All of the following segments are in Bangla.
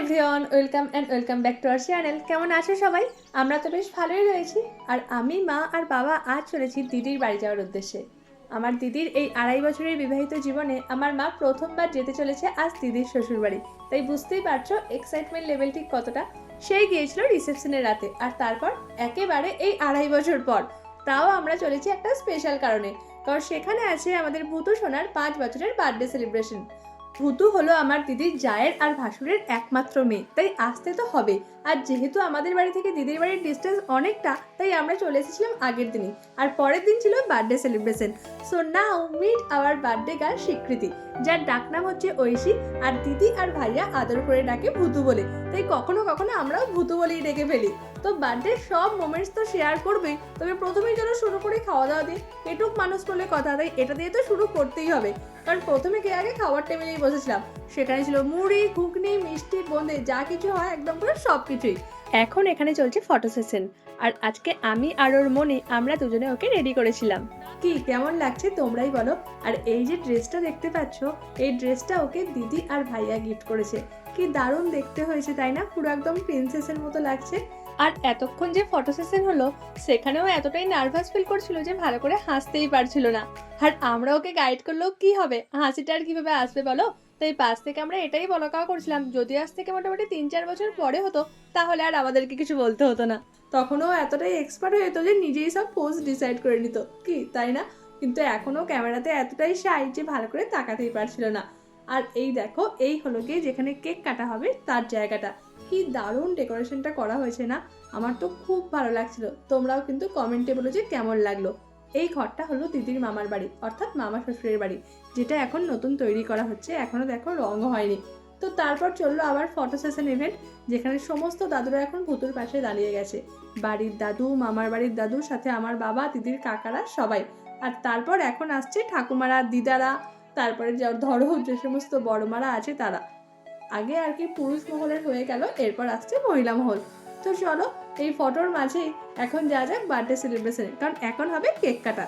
Everyone welcome and welcome back to our channel কেমন আছো সবাই? আমরা তো বেশ ভালোই রয়েছি। আর আমি, মা আর বাবা আজ চলেছি দিদির বাড়ি যাওয়ার উদ্দেশ্যে। আমার দিদির এই আড়াই বছরের বিবাহিত জীবনে আমার মা প্রথমবার যেতে চলেছে আজ দিদির শ্বশুর বাড়ি তাই বুঝতেই পারছ এক্সাইটমেন্ট লেভেল ঠিক কতটা? সেই গিয়েছিল রিসেপশনের রাতে। আর তারপর একেবারে এই আড়াই বছর পর। তাও আমরা চলেছি একটা স্পেশাল কারণে। কারণ সেখানে আছে আমাদের ভূতু সোনার পাঁচ বছরের বার্থডে সেলিব্রেশন ভূতু হলো আমার দিদির জায়ের আর ভাসুরের একমাত্র মেয়ে, তাই আসতে তো হবে। আর যেহেতু আমাদের বাড়ি থেকে দিদির বাড়ির ডিস্টেন্স অনেকটা, তাই আমরা চলে এসেছিলাম আগের দিনই। আর পরের দিন ছিল birthday celebration so now meet our birthday girl Swikriti যার ডাকনাম হচ্ছে ঐশী, আর দিদি আর ভাইয়া আদর করে ডাকে ভূতু বলে। তাই কখনো কখনো আমরাও ভূতু বলেই ডেকে ফেলি। তো বার্থডে সব মোমেন্টস তো শেয়ার করবেই তবে প্রথমেই যেন শুরু করে খাওয়া দাওয়া দিয়ে। এটুক মানুষ করলে কথা, তাই এটা দিয়ে তো শুরু করতেই হবে। কারণ প্রথমে কে আগে খাবার টেবিলেই বসেছিলাম? সেখানে ছিল মুড়ি, ঘুগনি, মিষ্টি, বোঁদে, যা কিছু হয় একদম পুরো সব কিছুই। এখন এখানে চলছে ফটো সেশন আর আজকে আমি আর ওর মনে আমরা দুজনে ওকে রেডি করেছিলাম। কি, কেমন লাগছে তোমরাই বলো। আর এই যে ড্রেসটা দেখতে পাচ্ছ, এই ড্রেসটা ওকে দিদি আর ভাইয়া গিফট করেছে। কি দারুণ দেখতে হয়েছে, তাই না? পুরো একদম প্রিন্সেসের মতো লাগছে। আর এতক্ষণ যে ফটো সেশন হলো, সেখানেও এতটাই নার্ভাস ফিল করছিল যে ভালো করে হাসতেই পারছিল না। আর আমরা ওকে গাইড করলেও কি হবে? হাসিটা আর কীভাবে আসবে বলো? তাই পাশ থেকে আমরা এটাই বলকাও করছিলাম। যদি আজ থেকে মোটামুটি তিন চার বছর পরে হতো, তাহলে আর আমাদেরকে কিছু বলতে হতো না। তখনও এতটাই এক্সপার্ট হয়ে যেত যে নিজেই সব পোস্ট ডিসাইড করে নিত। কি, তাই না? কিন্তু এখনও ক্যামেরাতে এতটাই শাই যে ভালো করে তাকাতেই পারছিল না। আর এই দেখো, এই হলো গিয়ে যেখানে কেক কাটা হবে, তার জায়গাটা। কি দারুণ ডেকোরেশনটা করা হয়েছে না? আমার তো খুব ভালো লাগছিল। তোমরাও কিন্তু কমেন্টে বলো যে কেমন লাগল। এই ঘরটা হলো দিদির মামার বাড়ি, অর্থাৎ মামা শ্বশুরের বাড়ি, যেটা এখন নতুন তৈরি করা হচ্ছে। এখনও দেখো রঙ হয়নি। তো তারপর চলল আবার ফটো সেশন ইভেন্ট যেখানে সমস্ত দাদুরা এখন ভুতুর পাশে দাঁড়িয়ে গেছে। বাড়ির দাদু, মামার বাড়ির দাদুর সাথে আমার বাবা, দিদির কাকারা সবাই। আর তারপর এখন আসছে ঠাকুমারা, দিদারা, তারপরে যা ধরো যে সমস্ত বড়মারা আছে তারা। আগে আর কি পুরুষ মহলের হয়ে গেল, এরপর আসছে মহিলা মহল। তো চলো, এই ফটোর মাঝেই এখন যা যাক বার্থডে সেলিব্রেশনে কারণ এখন হবে কেক কাটা।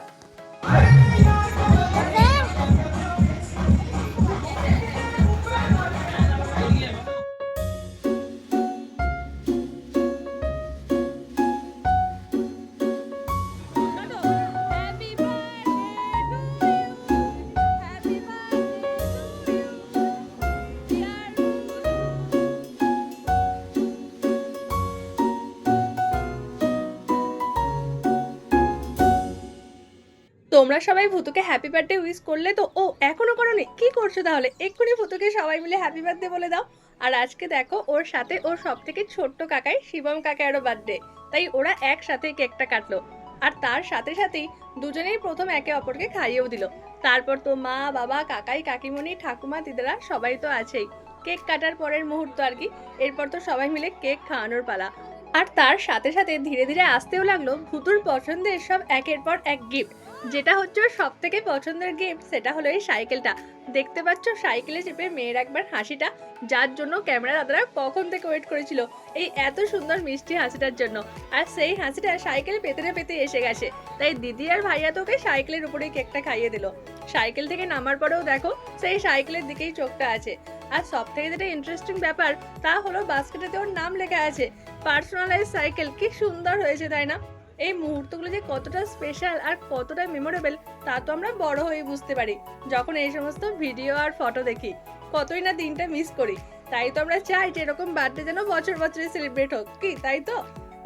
তোমরা সবাই ভূতুকে হ্যাপি বার্থডে উইশ করলে তো, ও, এখনও করোনি? কি করছ তাহলে? এক্ষুনি ভূতুকে সবাই মিলে হ্যাপি বার্থডে বলে দাও। আর আজকে দেখো, ওর সাথে ওর সব থেকে ছোট্ট কাকাই শিবম কাকারও বার্থডে তাই ওরা একসাথে কেকটা কাটলো। আর তার সাথে সাথেই দুজনেই প্রথম একে অপরকে খাইয়েও দিল। তারপর তো মা, বাবা, কাকাই, কাকিমণি, ঠাকুমা, দিদারা সবাই তো আছেই। কেক কাটার পরের মুহূর্ত আর কি। এরপর তো সবাই মিলে কেক খাওয়ানোর পালা। আর তার সাথে সাথে ধীরে ধীরে আসতেও লাগল ভুতুর পছন্দের সব একের পর এক গিফট যেটা হচ্ছে ওর সব থেকে পছন্দের গেম সেটা হলো এই সাইকেলটা। দেখতে পাচ্ছ সাইকেলে চেপে মেয়ের একবার হাসিটা, যার জন্য ক্যামেরা দাদারা কখন থেকে ওয়েট করেছিল এই এত সুন্দর মিষ্টি হাসিটার জন্য। আর সেই হাসিটা সাইকেলে পেতে পেতে এসে গেছে। তাই দিদি আর ভাইয়া তোকে সাইকেলের উপরেই কেকটা খাইয়ে দিল। সাইকেল থেকে নামার পরেও দেখো সেই সাইকেলের দিকেই চোখটা আছে। আর সব থেকে যেটা ইন্টারেস্টিং ব্যাপার, তা হলো বাস্কেটেতে ওর নাম লেখা আছে পার্সোনালাইজ সাইকেল। কি সুন্দর হয়েছে, তাই না? এই মুহূর্তগুলো যে কতটা স্পেশাল আর কতটা মেমোরেবল তা তো আমরা বড় হয়ে বুঝতে পারি। যখন এই সমস্ত ভিডিও আর ফটো দেখি, কতই না দিনটা মিস করি। তাই তো আমরা চাই যে এরকম বার্থডে যেন বছর বছরে সেলিব্রেট হোক। কি, তাই তো?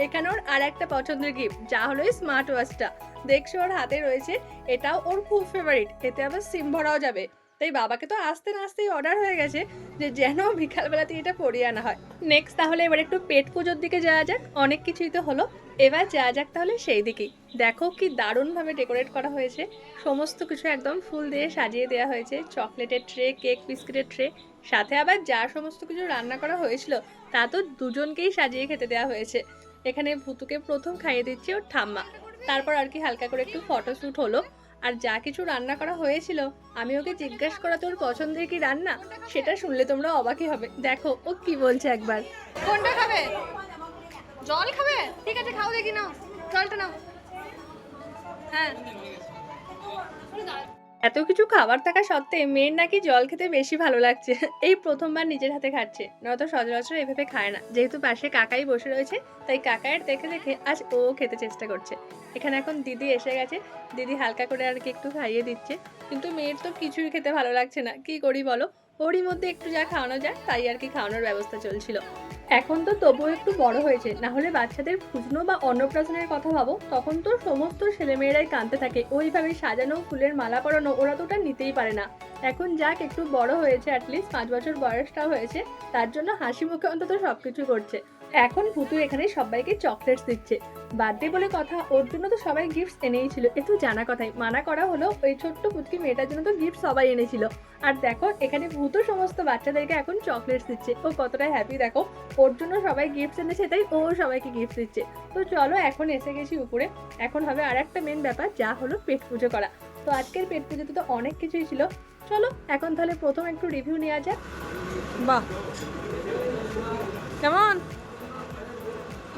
এখানে ওর আর একটা পছন্দের গিফট যা হলো স্মার্ট ওয়াচটা দেখছ ওর হাতে রয়েছে, এটাও ওর খুব ফেভারিট এতে আবার সিম ভরাও যাবে। তাই বাবাকে তো আসতে না আসতেই অর্ডার হয়ে গেছে যে যেন বিকালবেলাতে এটা পরিয়ে আনা হয়। নেক্সট তাহলে এবার একটু পেট পুজোর দিকে যাওয়া যাক। অনেক কিছুই তো হলো। এবার যাওয়া যাক তাহলে সেই দিকেই। দেখো কি দারুণভাবে ডেকোরেট করা হয়েছে। সমস্ত কিছু একদম ফুল দিয়ে সাজিয়ে দেওয়া হয়েছে। চকলেটের ট্রে কেক বিস্কিটের ট্রে সাথে আবার যা সমস্ত কিছু রান্না করা হয়েছিল, তা তো দুজনকেই সাজিয়ে খেতে দেওয়া হয়েছে। এখানে ভুতুকে প্রথম খাইয়ে দিচ্ছে ওর ঠাম্মা। তারপর আর কি হালকা করে একটু ফটোশ্যুট হলো। আর যা কিছু রান্না করা হয়েছিল, আমি ওকে জিজ্ঞাসা করা তোর পছন্দের কি রান্না? সেটা শুনলে তোমরা অবাকই হবে। দেখো, ও কি বলছে একবার। কোনটা খাবে? জল খাবে? ঠিক আছে, খাও, দেখি নাও। জলটা নাও। হ্যাঁ। এত কিছু খাবার থাকা সত্ত্বে মেয়ের নাকি জল খেতে বেশি ভালো লাগছে। এই প্রথমবার নিজের হাতে খাচ্ছে। নয়তো সচরাচর এভাবে খায় না। যেহেতু পাশে কাকাই বসে রয়েছে, তাই কাকায়ের দেখে দেখে আজ ও খেতে চেষ্টা করছে। এখানে এখন দিদি এসে গেছে। দিদি হালকা করে আর কি একটু খাইয়ে দিচ্ছে। কিন্তু মেয়ের তো কিছুই খেতে ভালো লাগছে না। কি করি বলো? ওরই মধ্যে একটু যা খাওয়ানো যায়, তাই আর কি খাওয়ানোর ব্যবস্থা চলছিল। এখন তো তবুও একটু বড় হয়েছে, না হলে বাচ্চাদের খুঁজনো বা অন্নপ্রাশনের কথা ভাবো, তখন তো সমস্ত ছেলেমেয়েরাই কাঁদতে থাকে। ওইভাবে সাজানো ফুলের মালা পরানো ওরা তো ওটা নিতেই পারে না। এখন যাক, একটু বড় হয়েছে অ্যাটলিস্ট পাঁচ বছর বয়সটাও হয়েছে, তার জন্য হাসি মুখে অন্তত সবকিছু করছে। এখন ভুতু এখানে সবাইকে চকলেটস দিচ্ছে। বার্থডে বলে কথা, ওর জন্য তো সবাই গিফটস এনেই ছিল। এ তো জানা কথাই, মানা করা হলো ওই ছোট্ট পুচকি মেয়েটার জন্য তো গিফট সবাই এনেছিল। আর দেখো, এখানে ভূত সমস্ত বাচ্চাদেরকে এখন চকলেটস দিচ্ছে। ও কতটা হ্যাপি দেখো, ওর জন্য সবাই গিফটস এনেছে, তাই ও সবাইকে গিফট দিচ্ছে। তো চলো, এখন এসে গেছি উপরে। এখন হবে আর একটা মেন ব্যাপার, যা হলো পেট পুজো করা। তো আজকের পেট পুজোতে তো অনেক কিছুই ছিল। চলো, এখন তাহলে প্রথম একটু রিভিউ নেওয়া যাক। বাহ। কেমন?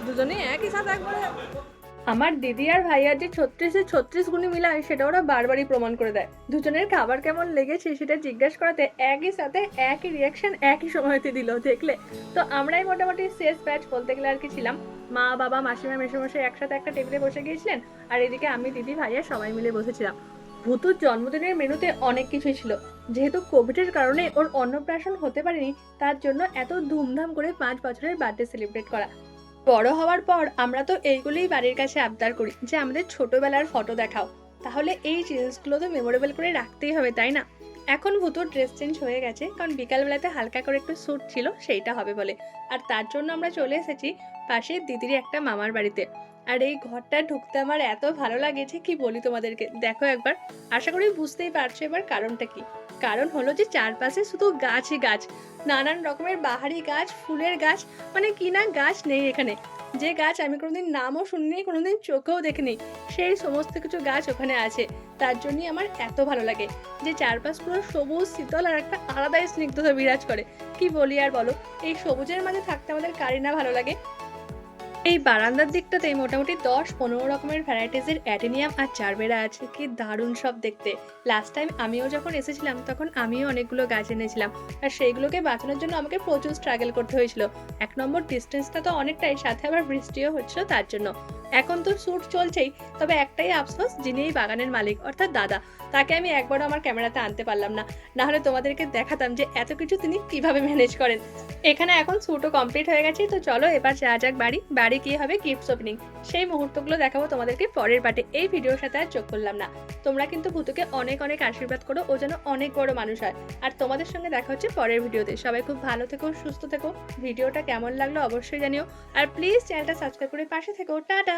দুজনে একই সাথে একবারে? আমার দিদি আর ভাইয়ার যে ছত্রিশে ছত্রিশ গুণী মিলায় সেটা ওরা বারবারই প্রমাণ করে দেয়। দুজনের খাবার কেমন লেগেছে সেটা জিজ্ঞাসা করাতে একই সাথে একই রিয়াকশন একই সময়তে দিল, দেখলে। তো আমরাই মোটামুটি শেষ ব্যাচ বলতে গেলে আর কি ছিলাম। মা, বাবা, মাসিমা মেশামশাই একসাথে একটা টেবিলে বসে গিয়েছিলেন, আর এদিকে আমি, দিদি, ভাইয়া সবাই মিলে বসেছিলাম। ভূতুর জন্মদিনের মেনুতে অনেক কিছুই ছিল। যেহেতু কোভিডের কারণে ওর অন্নপ্রাশন হতে পারেনি, তার জন্য এত ধুমধাম করে পাঁচ বছরের বার্থডে সেলিব্রেট করা। বড় হওয়ার পর আমরা তো এইগুলোই বাড়ির কাছে আবদার করি যে আমাদের ছোটবেলার ফটো দেখাও। তাহলে এই জিনিসগুলো তো মেমোরেবল করে রাখতেই হবে, তাই না? এখন ভূতুর ড্রেস চেঞ্জ হয়ে গেছে, কারণ বিকালবেলাতে হালকা করে একটু স্যুট ছিল, সেইটা হবে বলে। আর তার জন্য আমরা চলে এসেছি পাশের দিদির একটা মামার বাড়িতে। আর এই ঘরটা ঢুকতে আমার এত ভালো লাগেছে কি বলি তোমাদেরকে, দেখো একবার। আশা করি বুঝতেই পারছ এবার কারণটা কি। কারণ হলো যে চারপাশে শুধু গাছই গাছ। নানান রকমের বাহারি গাছ, ফুলের গাছ মানে কি না গাছ নেই এখানে। যে গাছ আমি কোনোদিন নামও শুনিনি, কোনোদিন চোখেও দেখিনি, সেই সমস্ত কিছু গাছ ওখানে আছে। তার জন্যই আমার এত ভালো লাগে যে চারপাশ পুরো সবুজ, শীতল আর একটা আলাদাই স্নিগ্ধতা বিরাজ করে। কি বলি আর বলো, এই সবুজের মাঝে থাকতে আমাদের কারি না ভালো লাগে। এই বারান্দার দিকটাতে মোটামুটি দশ পনেরো রকমের ভ্যারাইটিসের অ্যাটেনিয়াম আর চারবেরা আছে। কি দারুণ সব দেখতে। লাস্ট টাইম আমিও যখন এসেছিলাম, তখন আমিও অনেকগুলো গাছ এনেছিলাম। আর সেইগুলোকে বাঁচানোর জন্য আমাকে প্রচুর স্ট্রাগল করতে হয়েছিল। এক নম্বর ডিস্টেন্সটা তো অনেকটাই, সাথে আবার বৃষ্টিও হচ্ছিল তার জন্য। এখন তো শ্যুট চলছেই, তবে একটাই আফসোস, যিনি এই বাগানের মালিক, অর্থাৎ দাদা, তাকে আমি একবারও আমার ক্যামেরাতে আনতে পারলাম না। না হলে তোমাদেরকে দেখাতাম যে এত কিছু তিনি কীভাবে ম্যানেজ করেন। এখানে এখন শ্যুটও কমপ্লিট হয়ে গেছে, তো চলো এবার যা যাক বাড়ি। বাড়ি কি হবে গিফটস ওপেনিং সেই মুহূর্তগুলো দেখাবো তোমাদেরকে পরের পার্টে। এই ভিডিওর সাথে আর যোগ করলাম না। তোমরা কিন্তু ভূতুকে অনেক অনেক আশীর্বাদ করো, ও যেন অনেক বড় মানুষ হয়। আর তোমাদের সঙ্গে দেখা হচ্ছে পরের ভিডিওতে। সবাই খুব ভালো থেকো, সুস্থ থেকো। ভিডিওটা কেমন লাগল অবশ্যই জানিও। আর প্লিজ চ্যানেলটা সাবস্ক্রাইব করে পাশে থেকো। টাটা!